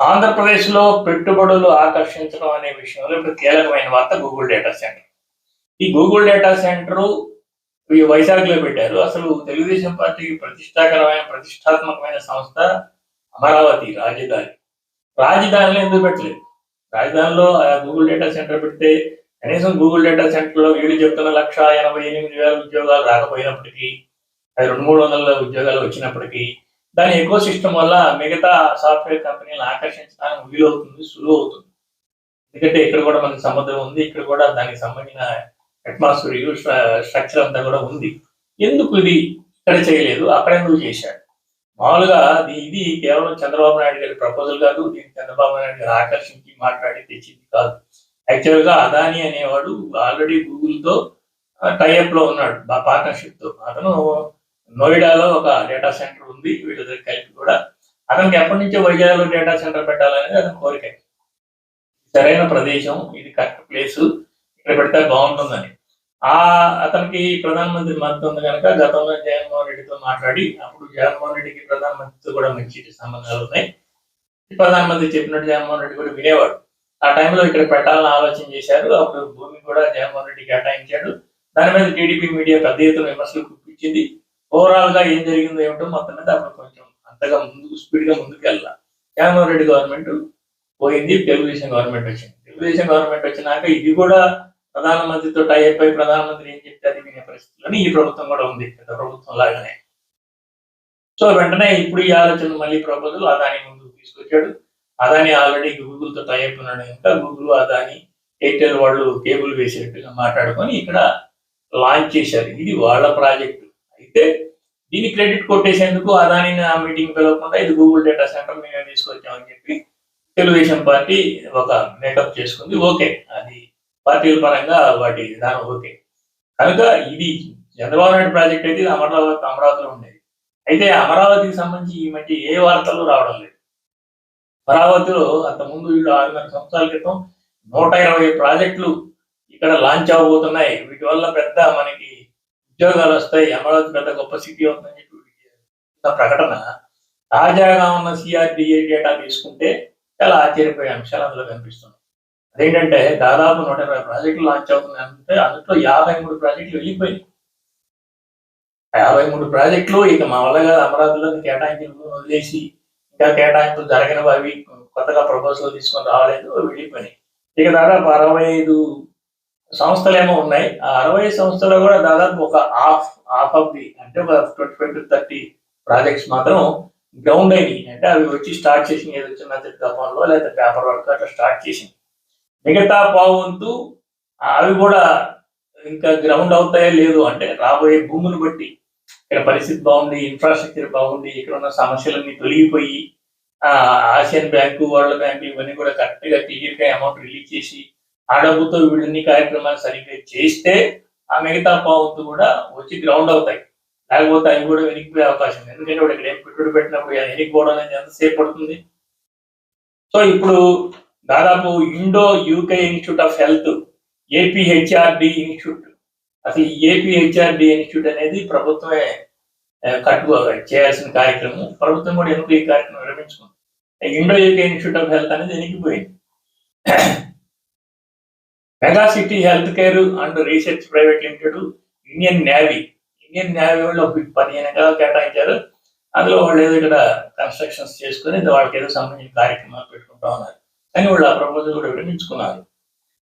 ఆంధ్రప్రదేశ్లో పెట్టుబడులు ఆకర్షించడం అనే విషయంలో ఇప్పుడు కీలకమైన వార్త గూగుల్ డేటా సెంటర్ ఈ గూగుల్ డేటా సెంటర్ ఈ వైజాగ్లో పెట్టారు. అసలు తెలుగుదేశం పార్టీకి ప్రతిష్టాకరమైన ప్రతిష్టాత్మకమైన సంస్థ అమరావతి రాజధాని. రాజధానిలో ఎందుకు పెట్టలేదు? రాజధానిలో ఆ గూగుల్ డేటా సెంటర్ పెడితే కనీసం గూగుల్ డేటా సెంటర్లో వీళ్ళు చెప్తున్న లక్ష ఎనభై ఎనిమిది వేల ఉద్యోగాలు రాకపోయినప్పటికీ అది రెండు మూడు వందల ఉద్యోగాలు వచ్చినప్పటికీ దాని ఎకో సిస్టమ్ వల్ల మిగతా సాఫ్ట్వేర్ కంపెనీలను ఆకర్షించడానికి వీలవుతుంది సులువు అవుతుంది ఎందుకంటే ఇక్కడ కూడా మనకి సముద్రం ఉంది ఇక్కడ కూడా దానికి సంబంధించిన అట్మాస్ఫియర్ స్ట్రక్చర్ అంతా కూడా ఉంది. ఎందుకు ఇది ఇక్కడ చేయలేదు? అక్కడ ఎందుకు చేశాడు. మామూలుగా ఇది- కేవలం చంద్రబాబు నాయుడు గారి ప్రపోజల్ కాదు దీన్ని చంద్రబాబు నాయుడు గారు ఆకర్షించి మాట్లాడి తెచ్చింది కాదు. యాక్చువల్గా అదాని అనేవాడు ఆల్రెడీ గూగుల్తో లో ఉన్నాడు పార్ట్నర్షిప్తో అతను నోయిడాలో ఒక డేటా సెంటర్ ఉంది వీళ్ళిద్దరు కలిపి కూడా. అతనికి ఎప్పటి నుంచో వైజాగ్లో డేటా సెంటర్ పెట్టాలనేది అతని కోరిక. సరైన ప్రదేశం ఇది కరెక్ట్ ప్లేస్ ఇక్కడ పెడితే బాగుంటుందని. ఆ అతనికి ప్రధానమంత్రి మద్దతు ఉంది కనుక గతంలో జగన్మోహన్ రెడ్డితో మాట్లాడి అప్పుడు జగన్మోహన్ రెడ్డికి ప్రధానమంత్రితో కూడా మంచి సంబంధాలు ఉన్నాయి. ప్రధానమంత్రి చెప్పినట్టు జగన్మోహన్ రెడ్డి కూడా వినేవాడు. ఆ టైంలో ఇక్కడ పెట్టాలని ఆలోచన చేశారు. అప్పుడు భూమి కూడా జగన్మోహన్ రెడ్డికి కేటాయించాడు. దాని మీద టీడీపీ మీడియా పెద్ద ఎత్తున విమర్శలు కుప్పించింది ఓవరాల్గా ఏం జరిగిందో ఏమిటో మొత్తం మీద అప్పుడు కొంచెం అంతగా ముందుకు స్పీడ్గా ముందుకు వెళ్ళాలి. జగన్మోహన్ రెడ్డి గవర్నమెంట్ పోయింది తెలుగుదేశం గవర్నమెంట్ వచ్చింది. తెలుగుదేశం గవర్నమెంట్ వచ్చినాక ఇది కూడా ప్రధానమంత్రితో టై అయిపోయి ప్రధానమంత్రి ఏం చెప్తే అది వినే పరిస్థితుల్లో ఈ ప్రభుత్వం కూడా ఉంది పెద్ద ప్రభుత్వం లాగానే. సో వెంటనే ఇప్పుడు ఈ ఆలోచన మళ్ళీ ప్రపోజల్ అదాని ముందుకు తీసుకొచ్చాడు. అదాని ఆల్రెడీ గూగుల్తో టై ఉన్నాడు ఇంకా గూగుల్ అదాని ఎయిర్టెల్ వాళ్ళు కేబుల్ వేసేట్టుగా మాట్లాడుకొని ఇక్కడ లాంచ్ చేశారు. ఇది వాళ్ళ ప్రాజెక్టు. అయితే దీని క్రెడిట్ కొట్టేసేందుకు అదాని ఆ మీటింగ్ పిలవకుండా ఇది గూగుల్ డేటా సెంటర్ మేమే తీసుకొచ్చామని చెప్పి తెలుగుదేశం పార్టీ ఒక మేకప్ చేసుకుంది. ఓకే అది పార్టీల పరంగా వాటి విధానం ఓకే. కనుక ఇది చంద్రబాబు నాయుడు ప్రాజెక్ట్ అయితే ఇది అమరావతి అమరావతిలో ఉండేది. అయితే అమరావతికి సంబంధించి ఈ మధ్య ఏ వార్తలు రావడం లేదు. అమరావతిలో అంతకుముందు వీళ్ళు ఆరున్నర సంవత్సరాల క్రితం నూట ఇరవై ప్రాజెక్టులు ఇక్కడ లాంచ్ అవబోతున్నాయి వీటి వల్ల పెద్ద మనకి ఉద్యోగాలు వస్తాయి అమరావతి పెద్ద గొప్ప సిటీ ఉందని చెప్పి ప్రకటన తాజాగా ఉన్న సిఆర్డిఏ డేటా తీసుకుంటే చాలా ఆశ్చర్యపోయే అంశాలు అందులో కనిపిస్తున్నాయి. అదేంటంటే దాదాపు నూట ఇరవై ప్రాజెక్టులు లాంచ్ అవుతున్నాయంటే అందులో యాభై మూడు ప్రాజెక్టులు వెళ్ళిపోయినాయి. యాభై మూడు ప్రాజెక్టులు ఇక మా వల్ల కాదు అమరావతిలో కేటాయింపులు వదిలేసి ఇంకా కేటాయింపులు జరగనివి అవి కొత్తగా ప్రపోజల్ తీసుకొని రావలేదు వెళ్ళిపోయినాయి. ఇక దాదాపు అరవై ఐదు సంస్థలు ఏమో ఉన్నాయి. ఆ అరవై ఐదు కూడా దాదాపు ఒక హాఫ్ హాఫ్ ఆఫ్ ది అంటే ఒక twenty five to thirty projects మాత్రం గ్రౌండ్ అయినాయి. అంటే అవి వచ్చి స్టార్ట్ చేసింది ఏదో చిన్న చిన్న పనులు లేదా పేపర్ వర్క్ అట్లా స్టార్ట్ చేసింది మిగతా పావుంతు అవి కూడా ఇంకా గ్రౌండ్ అవుతాయో లేదు అంటే రాబోయే భూములు బట్టి ఇక్కడ పరిస్థితి బాగుంది ఇన్ఫ్రాస్ట్రక్చర్ బాగుంది ఇక్కడ ఉన్న సమస్యలన్నీ తొలగిపోయి ఆ ఆసియన్ బ్యాంకు వరల్డ్ బ్యాంకు ఇవన్నీ కూడా కరెక్ట్గా క్లియర్గా అమౌంట్ రిలీజ్ చేసి ఆ డబ్బుతో వీళ్ళని కార్యక్రమాలు సరిగ్గా చేస్తే ఆ మిగతా పావుతూ కూడా వచ్చి గ్రౌండ్ అవుతాయి. లేకపోతే అవి కూడా వెనికిపోయే అవకాశం ఉంది. ఎందుకంటే వాడు ఇక్కడ ఏం పెట్టుబడి పెట్టినప్పుడు వెనక్కిపోవడం అనేది ఎంతసేపు పడుతుంది? సో ఇప్పుడు దాదాపు Indo UK institute of health APHRD institute. అసలు ఈ ఏపీహెచ్ఆర్డి ఇన్స్టిట్యూట్ అనేది ప్రభుత్వమే కట్టు చేయాల్సిన కార్యక్రమం. ప్రభుత్వం కూడా ఎందుకు ఈ కార్యక్రమం విరమించుకుంది Indo UK institute of health అనేది వెనక్కిపోయింది. Megacity health care and research private limited Indian navy Indian navy వాళ్ళు ఒక పదిహేను ఎకరాలు కేటాయించారు. అందులో వాళ్ళు ఏదో ఇక్కడ కన్స్ట్రక్షన్స్ చేసుకుని వాళ్ళకి ఏదో సంబంధించిన కార్యక్రమాలు పెట్టుకుంటా ఉన్నారు. కానీ వాళ్ళు ఆ ప్రపోజల్ కూడా విరమించుకున్నారు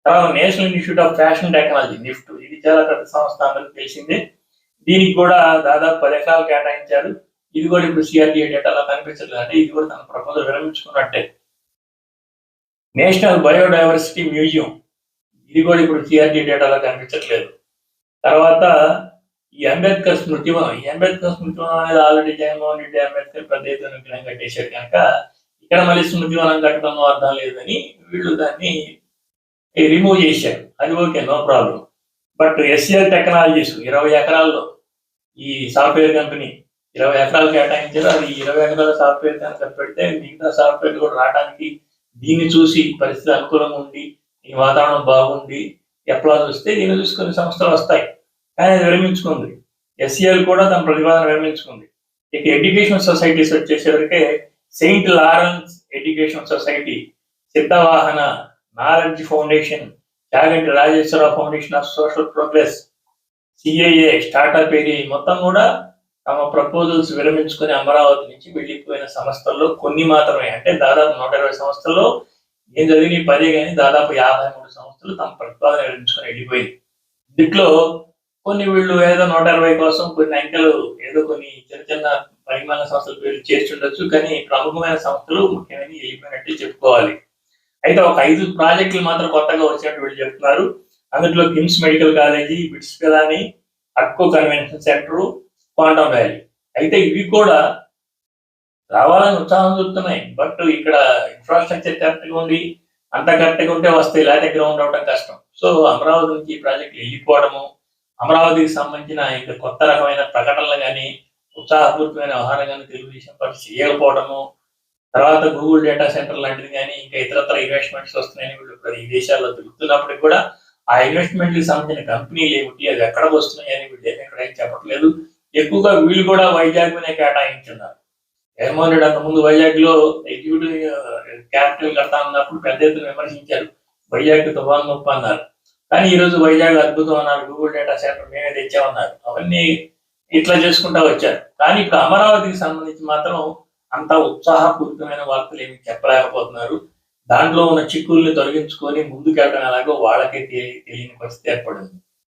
తర్వాత national institute of fashion technology NIFT ఇది చాలా పెద్ద సంస్థ అందరికి తెలిసిందే. దీనికి కూడా దాదాపు పది ఎకరాలు కేటాయించారు. ఇది కూడా ఇప్పుడు సిఆర్టీఏ డేటాలో కనిపించలేదు అంటే ఇది కూడా తన ప్రపోజల్ విరమించుకున్నట్టే నేషనల్ బయోడైవర్సిటీ మ్యూజియం ఇది కూడా ఇప్పుడు సిఆర్జీ డేటాలో కనిపించట్లేదు. తర్వాత ఈ అంబేద్కర్ స్మృతివనం ఈ అంబేద్కర్ స్మృతివనం అనేది ఆల్రెడీ జగన్మోహన్ రెడ్డి అంబేద్కర్ పెద్ద ఎత్తున విగ్రహం కట్టేశారు కనుక ఇక్కడ మళ్ళీ స్మృతివనం కట్టడంలో అర్థం లేదని వీళ్ళు దాన్ని రిమూవ్ చేశారు. అది okay no problem but SL technologies ఇరవై ఎకరాల్లో ఈ సాఫ్ట్వేర్ కంపెనీ ఇరవై ఎకరాలు కేటాయించారు. అది ఇరవై ఎకరాల సాఫ్ట్వేర్ కనుక పెడితే మిగతా సాఫ్ట్వేర్ కూడా రావడానికి దీన్ని చూసి పరిస్థితి అనుకూలంగా ఉండి ఈ వాతావరణం బాగుంది. ఎట్లా చూస్తే దీన్ని చూసి సంస్థలు వస్తాయి. కానీ అది విరమించుకుంది. ఎస్సీఎల్ కూడా తన ప్రతిపాదన విరమించుకుంది. ఇక ఎడ్యుకేషన్ సొసైటీస్ వచ్చేసరికి Saint Lawrence education society Siddhavahana knowledge foundation Chaganti Rajeshwara foundation of social progress CIA startup area మొత్తం కూడా తమ ప్రపోజల్స్ విరమించుకొని అమరావతి నుంచి వెళ్ళిపోయిన సంస్థల్లో కొన్ని మాత్రమే. అంటే దాదాపు నూట ఇరవై సంస్థల్లో ఏం చదివి పదే కానీ దాదాపు యాభై మూడు సంస్థలు తమ ప్రతిపాదన విరమించుకొని వెళ్ళిపోయింది. దీంట్లో కొన్ని వీళ్ళు ఏదో నూట ఇరవై కోసం కొన్ని అంకెలు ఏదో కొన్ని చిన్న చిన్న పరిమాణ సంస్థలు పేర్లు చేర్చుండొచ్చు కానీ ప్రముఖమైన సంస్థలు ముఖ్యమైన వెళ్ళిపోయినట్టు చెప్పుకోవాలి. అయితే ఒక ఐదు ప్రాజెక్టులు మాత్రం కొత్తగా వచ్చినట్టు వీళ్ళు చెప్తున్నారు. అందులో KIMS medical college BITS Pilani అక్కో కన్వెన్షన్ సెంటర్ క్వాంటమ్ వ్యాలీ. అయితే ఇవి కూడా రావాలని ఉత్సాహం చూస్తున్నాయి. బట్ ఇక్కడ ఇన్ఫ్రాస్ట్రక్చర్ కరెక్ట్గా ఉండి అంత కరెక్ట్గా ఉంటే వస్తే లేకపోతే గ్రౌండ్ అవడం కష్టం. సో అమరావతి నుంచి ఈ ప్రాజెక్టులు వెళ్ళిపోవడము అమరావతికి సంబంధించిన ఇంకా కొత్త రకమైన ప్రకటనలు కానీ ఉత్సాహపూరితమైన వ్యవహారం కానీ తెలుగుదేశం పార్టీ చేయకపోవడము తర్వాత గూగుల్ డేటా సెంటర్ లాంటిది కానీ ఇంకా ఇతరత్ర ఇన్వెస్ట్మెంట్స్ వస్తున్నాయని వీళ్ళు ఈ దేశాల్లో తిరుగుతున్నప్పటికీ కూడా ఆ ఇన్వెస్ట్మెంట్కి సంబంధించిన కంపెనీలు ఏమిటి అది ఎక్కడ వస్తున్నాయని వీళ్ళు ఎక్కడైనా చెప్పట్లేదు. ఎక్కువగా వీళ్ళు కూడా వైజాగ్ మీద కేటాయించున్నారు. జగన్మోహన్ రెడ్డి అంత ముందు వైజాగ్లో ఎగ్జిక్యూటివ్ క్యాపిటల్ కడతా అన్నప్పుడు పెద్ద ఎత్తున విమర్శించారు. వైజాగ్ తుఫాన్ నొప్పి అన్నారు. కానీ ఈ రోజు వైజాగ్ అద్భుతం అన్నారు. గూగుల్ డేటా సెంటర్ మేమే తెచ్చామన్నారు. అవన్నీ ఇట్లా చేసుకుంటా వచ్చారు. కానీ ఇప్పుడు అమరావతికి సంబంధించి మాత్రం అంత ఉత్సాహపూరితమైన వార్తలు ఏమి చెప్పలేకపోతున్నారు. దాంట్లో ఉన్న చిక్కుల్ని తొలగించుకొని ముందుకెళ్ళడం ఎలాగో వాళ్ళకే తెలియని పరిస్థితి ఏర్పడింది.